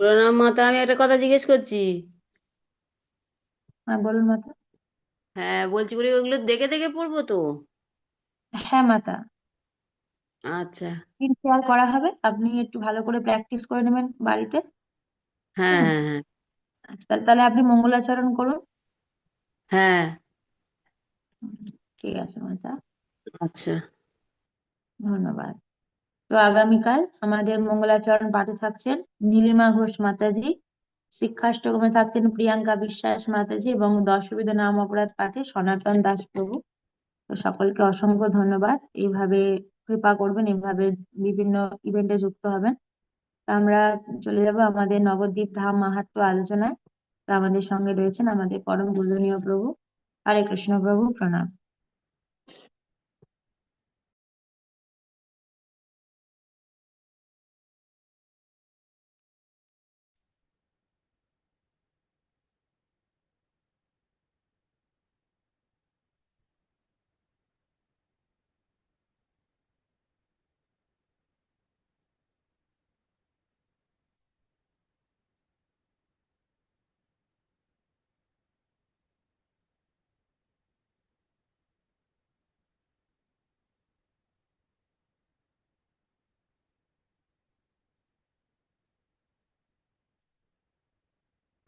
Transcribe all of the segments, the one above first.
প্রণাম মাতা আমি একটা কথা জিজ্ঞেস করছি। হ্যাঁ বলুন মাতা। হ্যাঁ বলছি বলি ওগুলো দেখে দেখে পড়ব তো? হ্যাঁ মাতা। আচ্ছা। স্ক্রিন শেয়ার করা হবে আপনি একটু ভালো করে প্র্যাকটিস করে নেবেন বাড়িতে। হ্যাঁ হ্যাঁ হ্যাঁ। আচ্ছা তাহলে তাহলে আপনি মঙ্গলাচরণ করুন। হ্যাঁ। ঠিক আছে মাতা। আচ্ছা। ধন্যবাদ। তো আগামীকাল আমাদের মঙ্গলাচরণ পাঠে থাকছেন নীলিমা ঘোষ মাতাজি, শিক্ষাষ্টকমে থাকছেন প্রিয়াঙ্কা বিশ্বাস মাতাজি এবং দশবিধ নাম অপরাধ পাঠে সনাতন দাস প্রভু। তো সকলকে অসংখ্য ধন্যবাদ। এইভাবে কৃপা করবেন, এইভাবে বিভিন্ন ইভেন্টে যুক্ত হবেন। আমরা চলে যাব আমাদের নবদ্বীপ ধাম মাহাত্ম্য আলোচনায়। আমাদের সঙ্গে রয়েছেন আমাদের পরম পূজনীয় প্রভু। হরে কৃষ্ণ প্রভু, প্রণাম।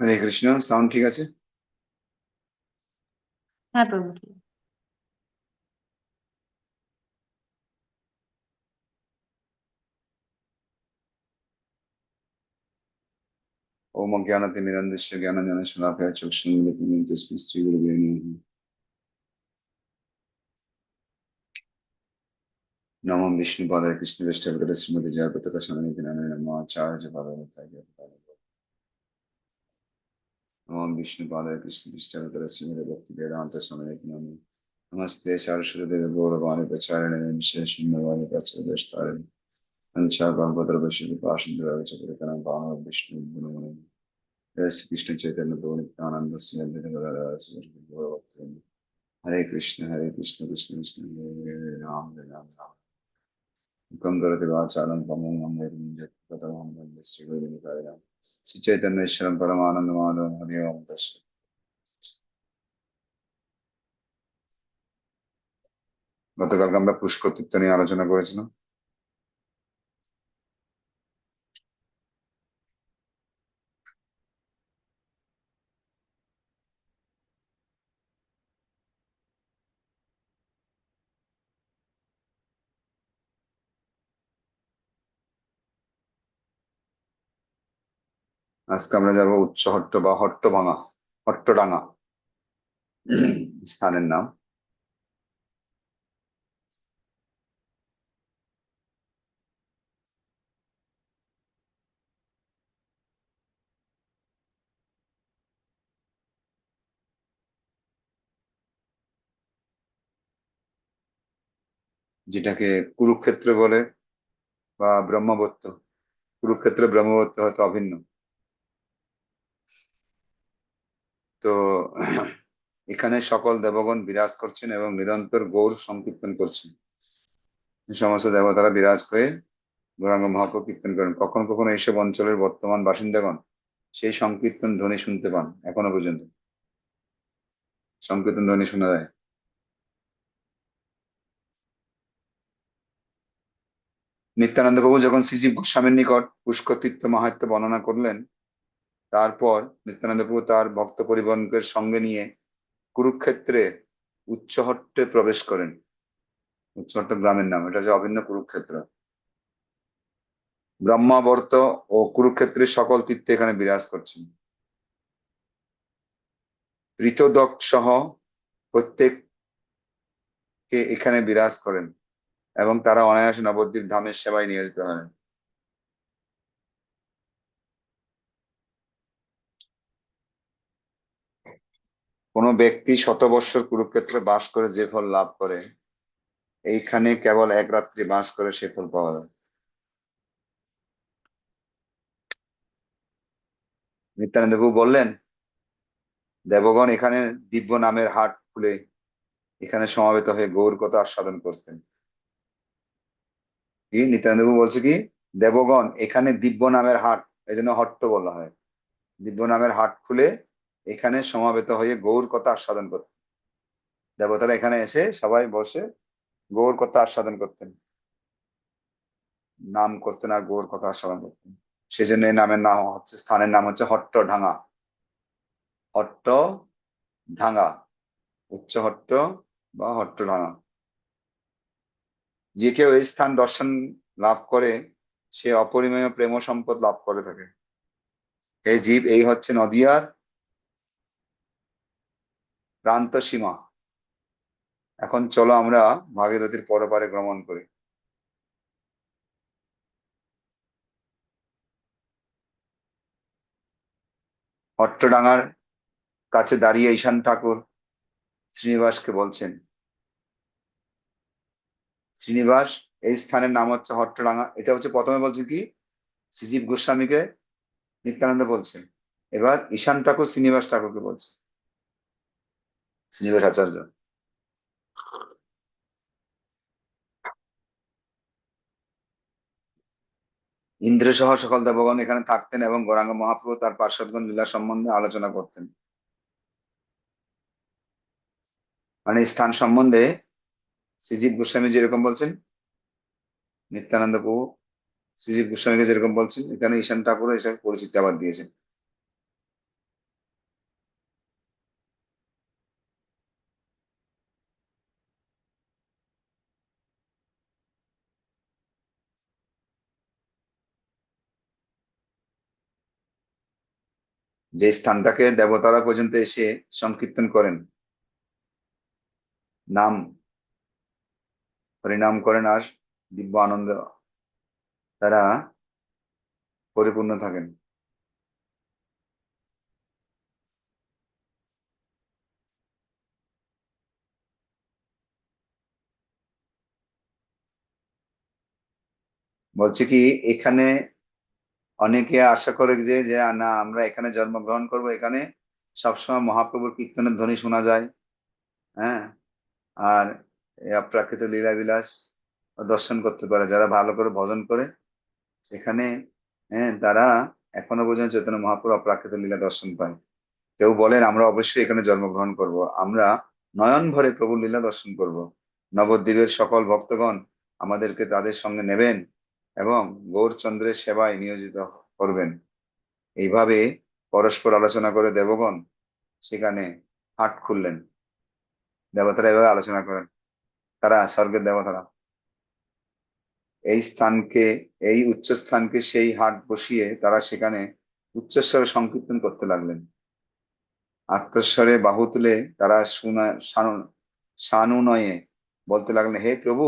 হরে কৃষ্ণ সাউন্ড ঠিক আছে? হ্যাঁ প্রভু ঠিক আছে। ওম অজ্ঞানতি নিরন্দস্য জ্ঞানঞ্জন শলাভয় চক্ষুন্মিলিতং তস্मै শ্রীগুরুবে নমঃ। নমঃ বিষ্ণুপাদায় কৃষ্ণবেষ্টাবতারে শ্রীমতী জয়পতাকা স্বামীতি নামে। নমঃ আচার্য পাদাবতায় নমঃ বিষ্ণুপাদায় কৃষ্ণবেষ্টাবতারে শ্রীমতী ভক্তি বেদান্ত স্বামীতি নামে নমস্তে সারস্বতদেব গৌরবাণী প্রচারিণে বিশেষ শূন্যবাণী প্রচারদস্তারিণে পঞ্চা গঙ্গোদর বৈষ্ণবী পাশন্দার চক্রকরণ বাম বিষ্ণু গুণমণি জয় শ্রীকৃষ্ণ চৈতন্য প্রভু নিত্যানন্দ শ্রী অদ্বৈত গদাধর শ্রী গৌরভক্তবৃন্দ। হরে কৃষ্ণ হরে কৃষ্ণ কৃষ্ণ কৃষ্ণ হরে হরে রাম হরে রাম রাম হুকম করতে বাচালম পমং অমৃতম যৎপতমং বন্দে শ্রী গুরুনিতায় রাম শ্রী চৈতন্য ঈশ্বরম পরমানন্দ মাধবম হরি ওম তস্য গতকালকে আমরা পুষ্কর্তৃত্ব নিয়ে আলোচনা করেছিলাম আজকে আমরা যাব উচ্চহট্ট বা হট্টভাঙা হট্টডাঙ্গা স্থানের নাম। যেটাকে কুরুক্ষেত্র বলে বা ব্রহ্মবত্ত। কুরুক্ষেত্র, ব্রহ্মবত্ত হয়তো অভিন্ন। তো এখানে সকল দেবগণ বিরাজ করছেন এবং নিরন্তর গৌর সংকীর্তন করছেন। সমস্ত দেবতারা বিরাজ হয়ে গৌরাঙ্গ মহাপ্র কীর্তন করেন। কখনো কখনো এইসব অঞ্চলের বর্তমান বাসিন্দাগণ সেই সংকীর্তন ধ্বনি শুনতে পান, এখনও পর্যন্ত। সংকীর্তন ধ্বনি শোনা যায়। নিত্যানন্দ প্রভু যখন শ্রীজীব গোস্বামীর নিকট পুষ্কর তীর্থ মাহাত্ম বর্ণনা করলেন তারপর নিত্যানন্দ প্রভু তার ভক্ত পরিবহনকের সঙ্গে নিয়ে কুরুক্ষেত্রে উচ্চহট্টে প্রবেশ করেন। উচ্চহট্ট গ্রামের নাম, এটা হচ্ছে অভিন্ন কুরুক্ষেত্র। ব্রহ্মাবর্ত ও কুরুক্ষেত্রের সকল তীর্থে এখানে বিরাজ করছেন। ঋতদক সহ প্রত্যেককে এখানে বিরাজ করেন এবং তারা অনায়াসে নবদ্বীপ ধামের সেবায় নিয়োজিত হন। কোন ব্যক্তি শত বৎসর কুরুক্ষেত্রে বাস করে যে ফল লাভ করে, এইখানে কেবল এক রাত্রি বাস করে সে ফল পাওয়া যায়। নিত্যানন্দ প্রভু বললেন, দেবগণ এখানে দিব্য নামের হাট খুলে এখানে সমাবেত হয়ে গৌর কথা আস্বাদন করতেন। কি? নিত্যানন্দ প্রভু বলছে কি, দেবগণ এখানে দিব্য নামের হাট এই জন্য হট্ট বলা হয়। দিব্য নামের হাট খুলে এখানে সমাবেত হয়ে গৌর কথা আস্বাদন করতেন। দেবতারা এখানে এসে সবাই বসে গৌর কথা আস্বাদন করতেন। নাম করতেন আর গৌর কথা আস্বাদন করতেন। সেই জন্য এই নামের নাম হচ্ছে, স্থানের নাম হচ্ছে হট্ট ঢাঙ্গা হট্ট ঢাঙ্গা উচ্চ হট্ট বা হট্ট ঢাঙ্গা যে কেউ এই স্থান দর্শন লাভ করে, সে অপরিমেয় প্রেম সম্পদ লাভ করে থাকে। এই জীব, এই হচ্ছে নদিয়ার প্রান্ত সীমা। এখন চলো আমরা ভাগীরথীর পরপারে ভ্রমণ করি। হট্টডাঙ্গার কাছে দাঁড়িয়ে ঈশান ঠাকুর শ্রীনিবাসকে বলছেন, শ্রীনিবাস, এই স্থানের নাম হচ্ছে হট্টডাঙ্গা এটা হচ্ছে প্রথমে বলছে কি? শ্রীজীব গোস্বামীকে নিত্যানন্দ বলছেন। এবার ঈশান ঠাকুর শ্রীনিবাস ঠাকুরকে বলছে শ্রীনিবাস আচার্য ইন্দ্র সহ সকল দেবগণ এখানে থাকতেন এবং গৌরাঙ্গ মহাপ্রভু তার পার্শ্বদগণ লীলা সম্বন্ধে আলোচনা করতেন। মানে স্থান সম্বন্ধে শ্রীজীব গোস্বামী যেরকম বলছেন, নিত্যানন্দ প্রভু শ্রীজীব গোস্বামীকে যেরকম বলছেন, এখানে ঈশান ঠাকুর এসে পরিচিতি আবার দিয়েছেন। যে স্থানটাকে দেবতারা পর্যন্ত এসে সংকীর্তন করেন, নাম, হরিনাম করেন আর দিব্য আনন্দ, তারা পরিপূর্ণ থাকেন। বলছে কি, এখানে অনেকে আশা করে যে যে, না, আমরা এখানে জন্মগ্রহণ করব, এখানে সবসময় মহাপ্রভুর কীর্তনের ধ্বনি শোনা যায়। হ্যাঁ? আর এই অপ্রাকৃত লীলা বিলাস দর্শন করতে পারে। যারা ভালো করে ভজন করে, সেখানে হ্যাঁ তারা এখনও পর্যন্ত চৈতন্য মহাপ্রভু অপ্রাকৃত লীলা দর্শন পায়। কেউ বলেন, আমরা অবশ্যই এখানে জন্মগ্রহণ করব। আমরা নয়ন ভরে প্রভু লীলা দর্শন করব। নবদ্বীপের সকল ভক্তগণ আমাদেরকে তাদের সঙ্গে নেবেন। এবং গৌরচন্দ্রের সেবায় নিয়োজিত করবেন। এইভাবে পরস্পর আলোচনা করে দেবগণ সেখানে হাট খুললেন। দেবতারা এভাবে আলোচনা করেন। তারা, স্বর্গের দেবতারা, এই স্থানকে, এই উচ্চ স্থানকে সেই হাট বসিয়ে তারা সেখানে উচ্চস্বরে সংকীর্তন করতে লাগলেন। আত্মস্বরে বাহু তুলে তারা সানুনয়ে বলতে লাগলেন, হে প্রভু,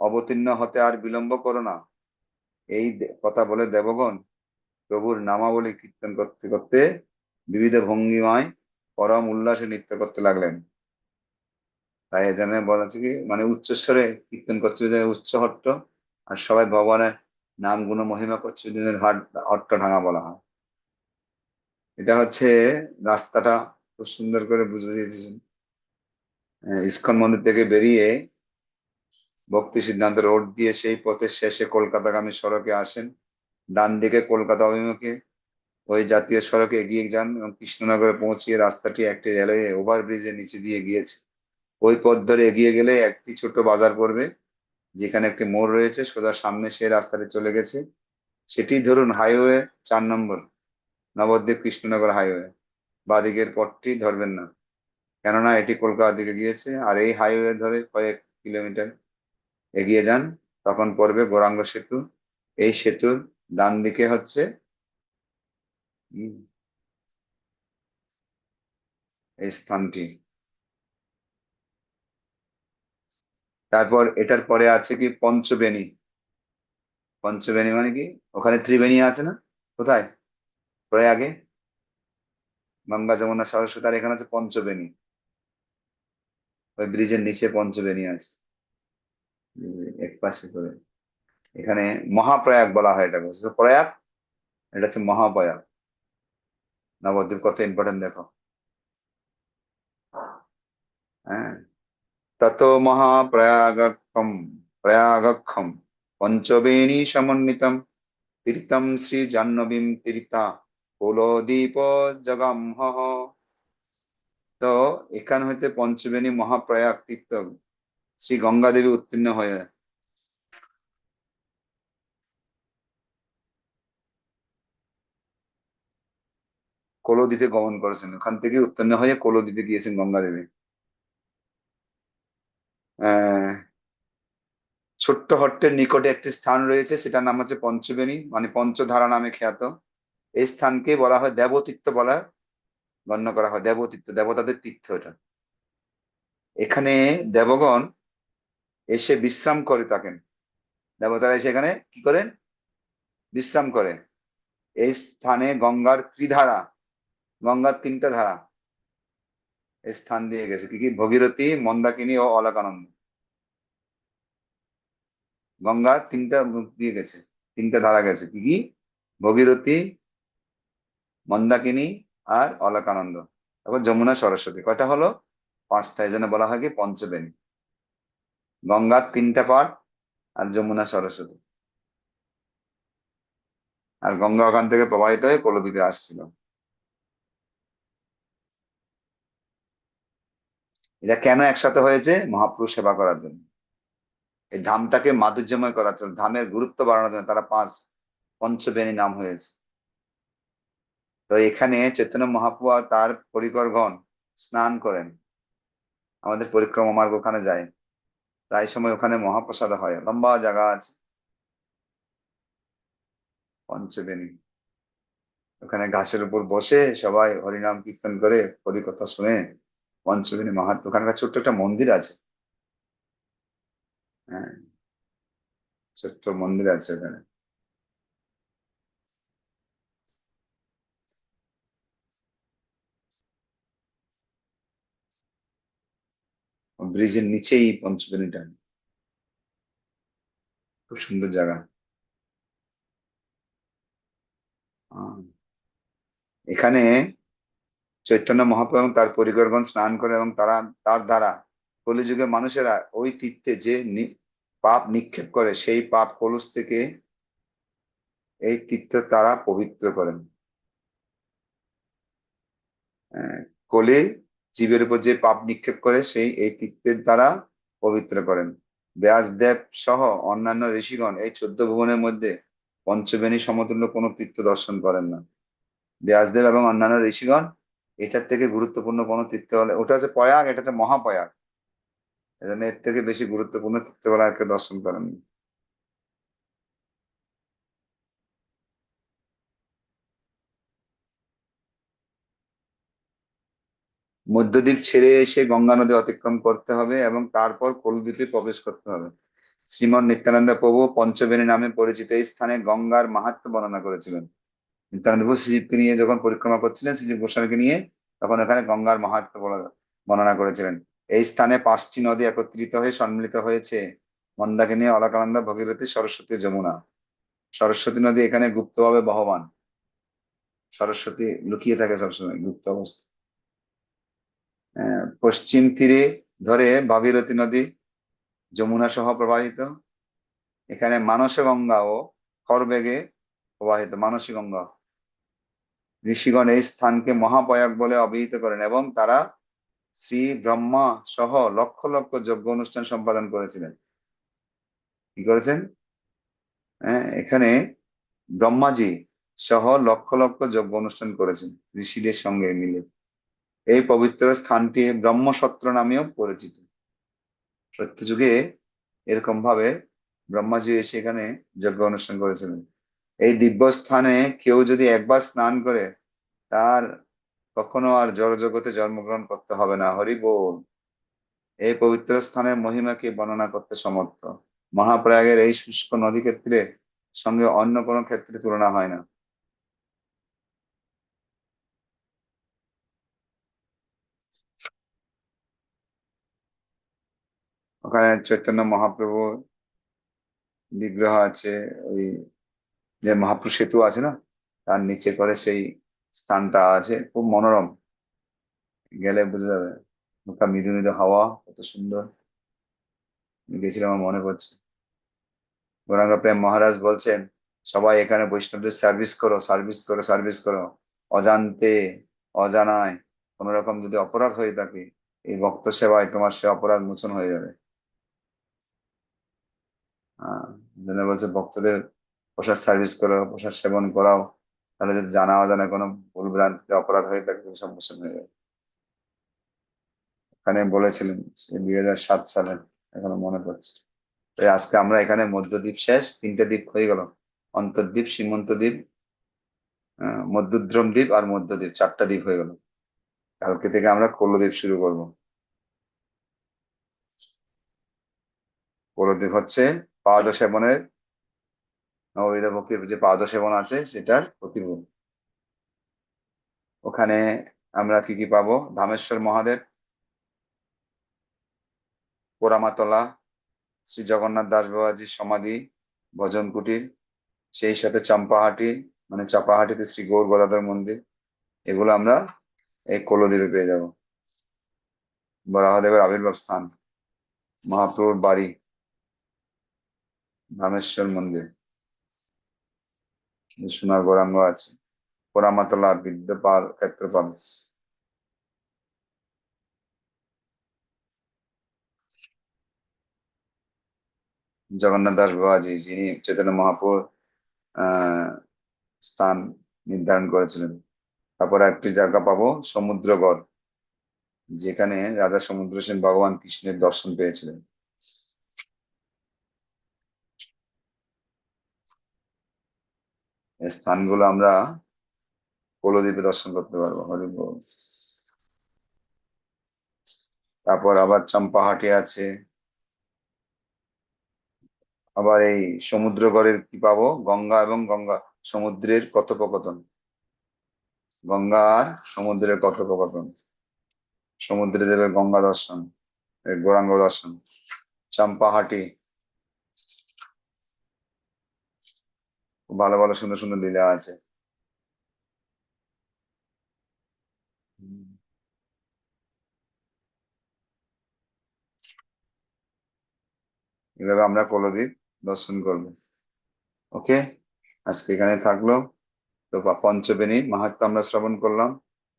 অবতীর্ণ হতে আর বিলম্ব করো না। এই কথা বলে দেবগণ প্রভুর নামাবলী কীর্তন করতে করতে বিবিধ ভঙ্গিমায় পরম উল্লাসে নৃত্য করতে লাগলেন। তাই এখানে বলা হচ্ছে কি মানে উচ্চস্বরে কীর্তন করছে উচ্চ হট্ট আর সবাই ভগবানের নাম গুণ মহিমা করছে হট্ট ভাঙা বলা হয়। এটা হচ্ছে রাস্তাটা খুব সুন্দর করে বুঝে দিয়েছেন। ইস্কন মন্দির থেকে বেরিয়ে ভক্তি সিদ্ধান্ত রোড দিয়ে সেই পথের শেষে কলকাতাগামী সড়কে আসেন। ডান দিকে কলকাতা অভিমুখে ওই জাতীয় সড়কে এগিয়ে যান এবং কৃষ্ণনগরে পৌঁছিয়ে রাস্তাটি একটি রেলওয়ে ওভারব্রিজের নিচে দিয়ে গিয়েছে। ওই পথ ধরে এগিয়ে গেলে একটি ছোট বাজার পড়বে, যেখানে একটি মোড় রয়েছে, সোজা সামনে সেই রাস্তাটি চলে গেছে। সেটি ধরুন হাইওয়ে চার নম্বর, নবদ্বীপ কৃষ্ণনগর হাইওয়ে। বাদিকের পথটি ধরবেন না, কেননা এটি কলকাতার দিকে গিয়েছে, আর এই হাইওয়ে ধরে কয়েক কিলোমিটার এগিয়ে যান, তখন পড়বে গৌরাঙ্গ সেতু। এই সেতুর ডান দিকে হচ্ছে এই স্থানটি। তারপর এটার পরে আছে কি পঞ্চবেণী। পঞ্চবেণী মানে কি? ওখানে ত্রিবেণী আছে না? কোথায়? প্রয়াগে গঙ্গা, যমুনা, সরস্বতী, আর এখানে আছে পঞ্চবেণী। ওই ব্রিজের নিচে পঞ্চবেণী আছে। এক পাশে করে। এখানে মহাপ্রয়াগ বলা হয় এটাকে। তো প্রয়াগ, এটা হচ্ছে মহাপ্রয়াগ। নবদ্বীপ কত ইম্পর্টেন্ট দেখো। হ্যাঁ? তত মহাপ্রয়াগক্ষম, প্রয়াগক্ষম, পঞ্চবেণী সমন্বিতম, তীর্থম শ্রী জাহ্নবীম তীর্থা, কুলদীপ জগম তো এখান হইতে পঞ্চবেণী মহাপ্রয়াগ তীর্থ। শ্রী গঙ্গা দেবী উত্তীর্ণ হয়ে কোলদ্বীপে গমন করেছেন। ওখান থেকে উত্তীর্ণ হয়ে কোলদ্বীপে গিয়েছেন গঙ্গা দেবী ছোট্ট হট্টের নিকটে একটি স্থান রয়েছে, সেটার নাম হচ্ছে পঞ্চবেণী মানে পঞ্চধারা নামে খ্যাত। এই স্থানকে বলা হয় দেবতীর্থ বলা গণ্য করা হয়। দেবতীর্থ, দেবতাদের তীর্থ এটা। এখানে দেবগণ এসে বিশ্রাম করে থাকেন। দেবতারা এসে এখানে কি করেন? বিশ্রাম করে এই স্থানে গঙ্গার ত্রিধারা, গঙ্গার তিনটা ধারা এই স্থান দিয়ে গেছে। কি কি? ভগীরথী, মন্দাকিনী ও অলকানন্দ। গঙ্গা তিনটা দিয়ে গেছে, তিনটা ধারা গেছে। কি কি? ভগীরথী, মন্দাকিনী আর অলকানন্দ। তারপর যমুনা সরস্বতী। কয়টা হলো? পাঁচটা। এই জন্য বলা হয় কি, পঞ্চবেণী। গঙ্গার তিনটা পাঠ আর যমুনা সরস্বতী। আর গঙ্গা ওখান থেকে প্রবাহিত হয়ে কোলদ্বীপে আসছিল। এটা কেন একসাথে হয়েছে? মহাপুরুষ সেবা করার জন্য। এই ধামটাকে মাধুর্যময় করার জন্য, ধামের গুরুত্ব বাড়ানোর জন্য তারা পাঁচ পঞ্চবেণী নাম হয়েছে। তো এখানে চৈতন্য আর তার পরিকরগণ স্নান করেন। আমাদের পরিক্রমা মার্গ ওখানে যায়। প্রায় সময় ওখানে মহাপ্রসাদ হয়। লম্বা জায়গা আছে। পঞ্চবেণী। ওখানে গাছের উপর বসে সবাই হরিনাম কীর্তন করে হরিকথা শুনে পঞ্চবেণী মাহাত্ম। ওখানকার ছোট্ট একটা মন্দির আছে। হ্যাঁ ছোট্ট মন্দির আছে ওখানে। ব্রিজের নিচেই পঞ্চবেণীটা খুব সুন্দর জায়গা। এখানে চৈতন্য মহাপ্রভু এবং তার পরিকরগণ স্নান করে এবং তারা, তার দ্বারা কলিযুগের মানুষেরা ওই তীর্থে যে পাপ নিক্ষেপ করে, সেই পাপ কলুষ থেকে এই তীর্থ তারা পবিত্র করেন। কলি জীবের উপর যে পাপ নিক্ষেপ করে, সেই এই তীর্থের দ্বারা পবিত্র করেন। ব্যাসদেব সহ অন্যান্য ঋষিগণ এই চোদ্দ ভুবনের মধ্যে পঞ্চবেণী সমতুল্য কোনো তীর্থ দর্শন করেন না। ব্যাসদেব এবং অন্যান্য ঋষিগণ এটার থেকে গুরুত্বপূর্ণ কোনো তীর্থ হলে, ওটা হচ্ছে প্রয়াগ এটা হচ্ছে মহাপ্রয়াগ এজন্য এর থেকে বেশি গুরুত্বপূর্ণ তীর্থ বলে আর কেউ দর্শন করেন মধ্যদ্বীপ ছেড়ে এসে গঙ্গা নদী অতিক্রম করতে হবে এবং তারপর কোলদ্বীপে প্রবেশ করতে হবে। শ্রীমন নিত্যানন্দ প্রভু পঞ্চবেণী নামে পরিচিত এই স্থানে গঙ্গার মাহাত্ম্য বর্ণনা করেছিলেন। নিত্যানন্দ প্রভু শ্রীজীবকে নিয়ে যখন পরিক্রমা করছিলেন, শ্রীজীব গোস্বামীকে নিয়ে তখন এখানে গঙ্গার মাহাত্ম্য বলা- বর্ণনা করেছিলেন। এই স্থানে পাঁচটি নদী একত্রিত হয়ে সম্মিলিত হয়েছে। মন্দাকিনী অলকানন্দ, ভগীরথী, সরস্বতী, যমুনা। সরস্বতী নদী এখানে গুপ্তভাবে বহমান। সরস্বতী লুকিয়ে থাকে সবসময়, গুপ্ত অবস্থা পশ্চিম তীরে ধরে ভাগীরথী নদী যমুনা সহ প্রবাহিত। এখানে মানস গঙ্গা ও খরবেগে প্রবাহিত মানসী গঙ্গা ঋষিগণ এই স্থানকে মহাপয়াগ বলে অভিহিত করেন এবং তারা শ্রী ব্রহ্মা সহ লক্ষ লক্ষ যজ্ঞ অনুষ্ঠান সম্পাদন করেছিলেন। কি করেছেন? হ্যাঁ এখানে ব্রহ্মাজি সহ লক্ষ লক্ষ যজ্ঞ অনুষ্ঠান করেছেন ঋষিদের সঙ্গে মিলে। এই পবিত্র স্থানটি ব্রহ্মসত্র নামেও পরিচিত। সত্যযুগে এরকম ভাবে ব্রহ্মাজি এসে এখানে যজ্ঞ অনুষ্ঠান করেছিলেন। এই দিব্য স্থানে কেউ যদি একবার স্নান করে, তার কখনো আর জড় জগতে জন্মগ্রহণ করতে হবে না। হরি বল। এই পবিত্র স্থানের মহিমাকে বর্ণনা করতে সমর্থ। মহাপ্রয়াগের এই শুষ্ক নদী ক্ষেত্রে সঙ্গে অন্য কোনো ক্ষেত্রে তুলনা হয় না। ওখানে চৈতন্য মহাপ্রভু বিগ্রহ আছে, ওই যে মহাপ্রভু সেতু আছে না, তার নিচে করে সেই স্থানটা আছে, খুব মনোরম। গেলে বোঝা যাবে ওটা মৃদু মৃদু হাওয়া, কত সুন্দর। গেছিলাম আমার মনে পড়ছে। গৌরাঙ্গ প্রেম মহারাজ বলছেন, সবাই এখানে বৈষ্ণবদের সার্ভিস করো সার্ভিস করো সার্ভিস করো। অজান্তে, অজানায় কোন রকম যদি অপরাধ হয়ে থাকে, এই ভক্ত সেবায় তোমার সে অপরাধ মোচন হয়ে যাবে। জন্য বলছে ভক্তদের প্রসাদ সার্ভিস করো প্রসাদ সেবন করাও। তাহলে যদি জানা অজানা কোনো ভুল ভ্রান্তিতে অপরাধ হয়ে থাকে সব মোচন হয়ে যাবে। এখানে বলেছিলেন দুই হাজার সাত সালে এখনও মনে পড়ছে। তো আজকে আমরা এখানে মধ্যদ্বীপ শেষ তিনটে দ্বীপ হয়ে গেল। অন্তর্দ্বীপ সীমন্ত দ্বীপ আহ, মধ্যদ্রম দ্বীপ আর মধ্যদ্বীপ চারটা দ্বীপ হয়ে গেল। কালকে থেকে আমরা কৌলদ্বীপ শুরু করব। কৌলদ্বীপ হচ্ছে পাদ সেবনের ভক্তির যে পাদ সেবন আছে, সেটার প্রতিরূপ। ওখানে আমরা কি কি পাবো? ধামেশ্বর মহাদেব, পোড়ামাতলা শ্রী জগন্নাথ দাস বাবাজির সমাধি ভজন কুটির সেই সাথে চম্পাহাটি মানে চাপাহাটিতে শ্রী গৌর গদাধর মন্দির, এগুলো আমরা এই কোলদ্বীপে পেয়ে যাব। বরাহদেবের আবির্ভাব স্থান, মহাপ্রভুর বাড়ি। রামেশ্বর মন্দির। সোনার গৌরাঙ্গ আছে। পোড়ামাতলা বিদ্যাপাল ক্ষেত্রপাল। জগন্নাথ দাস বাবাজি, যিনি চৈতন্য মহাপুর স্থান নির্ধারণ করেছিলেন। তারপর একটি জায়গা পাবো, সমুদ্রগড়। যেখানে রাজা সমুদ্র সেন ভগবান কৃষ্ণের দর্শন পেয়েছিলেন। স্থানগুলো আমরা কোলদ্বীপে দর্শন করতে পারব হরি তারপর আবার চম্পাহাটি আছে। আবার এই সমুদ্রগড়ের কি পাবো? গঙ্গা এবং গঙ্গা, সমুদ্রের কথোপকথন। গঙ্গা আর সমুদ্রের কথোপকথন। সমুদ্রে দেবে গঙ্গা দর্শন গৌরাঙ্গ দর্শন। চম্পাহাটি ভালো ভালো, সুন্দর সুন্দর লীলা আছে। এভাবে আমরা কোলদ্বীপ দর্শন করব। ওকে? আজকে এখানে থাকল তো পঞ্চবেণী মাহাত্ম আমরা শ্রবণ করলাম,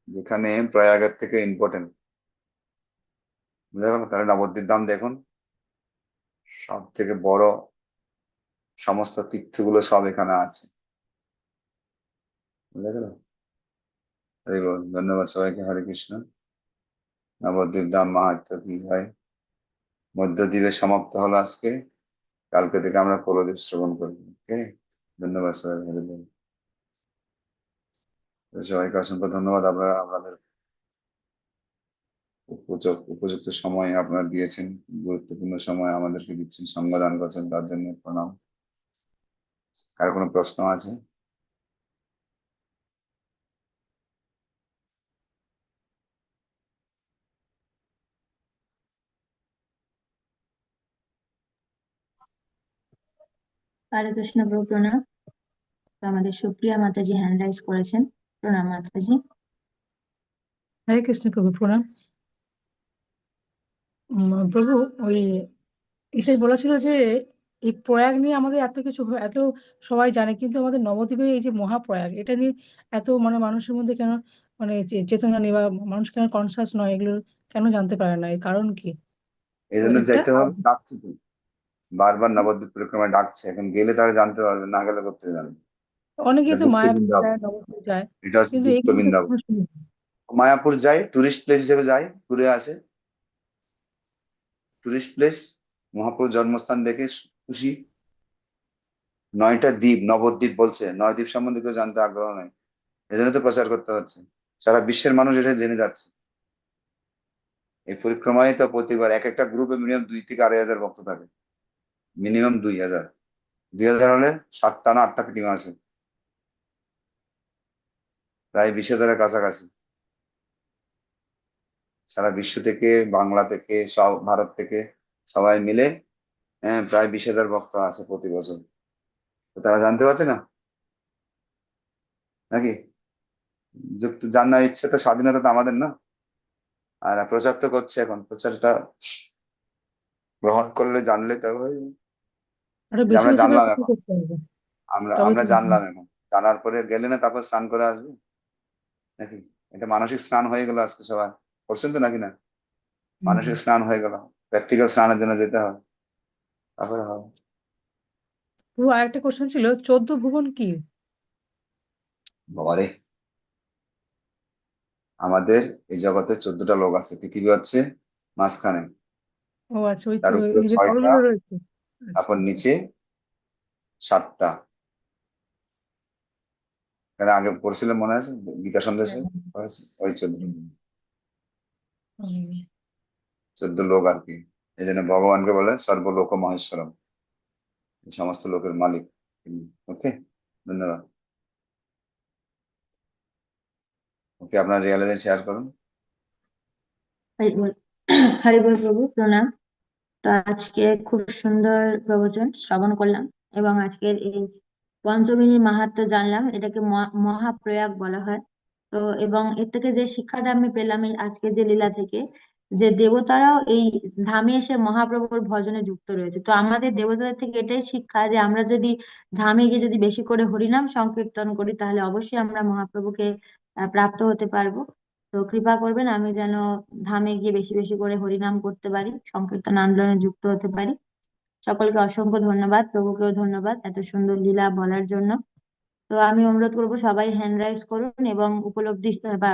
যেখানে প্রয়াগের থেকে ইম্পর্টেন্ট বুঝা গেল তাহলে নবদ্বীপ ধাম দেখুন। সব থেকে বড় সমস্ত তীর্থগুলো সব এখানে আছে। ধন্যবাদ সবাইকে। হরে কৃষ্ণ। নবদ্বীপ ধাম মাহাত্ম কি হয়? মধ্যদ্বীপে সমাপ্ত হলো আজকে। কালকে থেকে আমরা কোলদ্বীপ শ্রবণ করব, ওকে? ধন্যবাদ সবাই হরি বল সবাইকে অসংখ্য ধন্যবাদ। আপনারা আপনাদের উপযুক্ত সময় আপনারা দিয়েছেন, গুরুত্বপূর্ণ সময় আমাদেরকে দিচ্ছেন। সঙ্গদান করছেন তার জন্য প্রণাম। কার কোনো প্রশ্ন আছে। হরে কৃষ্ণ প্রভু প্রণাম আমাদের সুপ্রিয়া মাতাজি হ্যান্ড রাইজ করেছেন। প্রণাম মাতাজি। হরে কৃষ্ণ প্রভু প্রণাম। উম, প্রভু ওই এটাই বলা ছিল যে এই প্রয়াগ নিয়ে আমাদের এত কিছু হয়- এত সবাই জানে কিন্তু আমাদের নবদ্বীপে এই যে মহাপ্রয়াগ এটা নিয়ে এত মানে মানুষের মধ্যে কেন মানে চে- চেতনা নেই বা মানুষ কেন কনসাস নয় এগুলো কেন জানতে পারে না? এর কারণ কি? এই তো জন্য এটা যাইতে হবে ডাকছে তো বারবার নবদ্বীপ পরিক্রমায় ডাকছে এখন গেলে তারা জানতে পারবে না গেলে করতে জানবে অনেকেই এটা তো গুপ্ত মায়াপুর বৃন্দাবন যায় নবদ্বীপ যায় এটা হচ্ছে কিন্তু গুপ্ত এগুলো তো বৃন্দাবন কখনো মায়াপুর যায় টুরিস্ট প্লেস হিসেবে যায় ঘুরে আসে। টুরিস্ট প্লেস মহাপুর জন্মস্থান দেখে খুশি? নয়টা দ্বীপ, নবদ্বীপ বলছে নয় দ্বীপ সম্বন্ধে কেউ জানতে আগ্রহ নেই। এজন্য তো প্রচার করতে হচ্ছে। সারা বিশ্বের মানুষ এটা জেনে যাচ্ছে। এই পরিক্রমায় তো প্রতিবার এক একটা গ্রুপে মিনিমাম দুই থেকে আড়াই হাজার ভক্ত থাকে। মিনিমাম দুই হাজার। দুই হাজার হলে সাতটা না আটটা টিম আছে। প্রায় বিশ হাজারের কাছাকাছি। সারা বিশ্ব থেকে, বাংলা থেকে, সব, ভারত থেকে সবাই মিলে হ্যাঁ প্রায় বিশ হাজার ভক্ত আছে প্রতি বছর। তো তারা জানতে পারছে না? নাকি? যুক্ত জানার ইচ্ছে তো স্বাধীনতা তো আমাদের না? আর প্রচার তো করছে এখন। প্রচারটা গ্রহণ করলে জানলে তো হয়। আরও যে বেশি আমরা জানলাম এখন। আমরা তবে আমরা জানলাম এখন। জানার পরে গেলে না তারপর স্নান করে আসবে। নাকি? এটা মানসিক স্নান হয়ে গেল আজকে সবাই করছেন তো নাকি না? মানসিক স্নান হয়ে গেল। প্র্যাকটিক্যাল স্নানের জন্য যেতে হবে প্রভু আরেকটা কোশ্চেন ছিল চোদ্দ ভুবন কি? বাবারে। আমাদের এই জগতে চোদ্দটা লোক আছে পৃথিবী হচ্ছে মাঝখানে। ও আচ্ছা ওই তার তো উপরে ছয়টা, রয়েছে। তারপর। নিচে সাতটা। কেন আগে পড়ছিলাম মনে আছে? গীতা সন্দেশে ওই চোদ্দ চোদ্দ লোক আর কি। এই জন্য ভগবানকে বলে সর্বলোক মহেশ্বরম সমস্ত লোকের মালিক ওকে? ধন্যবাদ। ওকে, আপনার রিয়ালাইজেশন শেয়ার করুন। হরি বল হরি বল প্রভু, প্রণাম। তো আজকে খুব সুন্দর প্রবচন শ্রবণ করলাম এবং আজকের এই পঞ্চমিনীর মাহাত্ম্য জানলাম। এটাকে মহা- মহাপ্রয়াগ বলা হয়। তো এবং এর থেকে যে শিক্ষাটা আমি পেলাম এই আজকের যে লীলা থেকে যে দেবতারাও এই ধামে এসে মহাপ্রভুর ভজনে যুক্ত রয়েছে। তো আমাদের দেবতাদের থেকে এটাই শিক্ষা যে আমরা যদি ধামে গিয়ে যদি বেশি করে হরিনাম সংকীর্তন করি, তাহলে অবশ্যই আমরা মহাপ্রভুকে প্রাপ্ত হতে পারব। তো কৃপা করবেন আমি যেন ধামে গিয়ে বেশি বেশি করে হরিনাম করতে পারি, সংকীর্তন আন্দোলনে যুক্ত হতে পারি। সকলকে অসংখ্য ধন্যবাদ, প্রভুকেও ধন্যবাদ এত সুন্দর লীলা বলার জন্য। তো আমি অনুরোধ করব সবাই হ্যান্ড রাইজ করুন এবং উপলব্ধি বা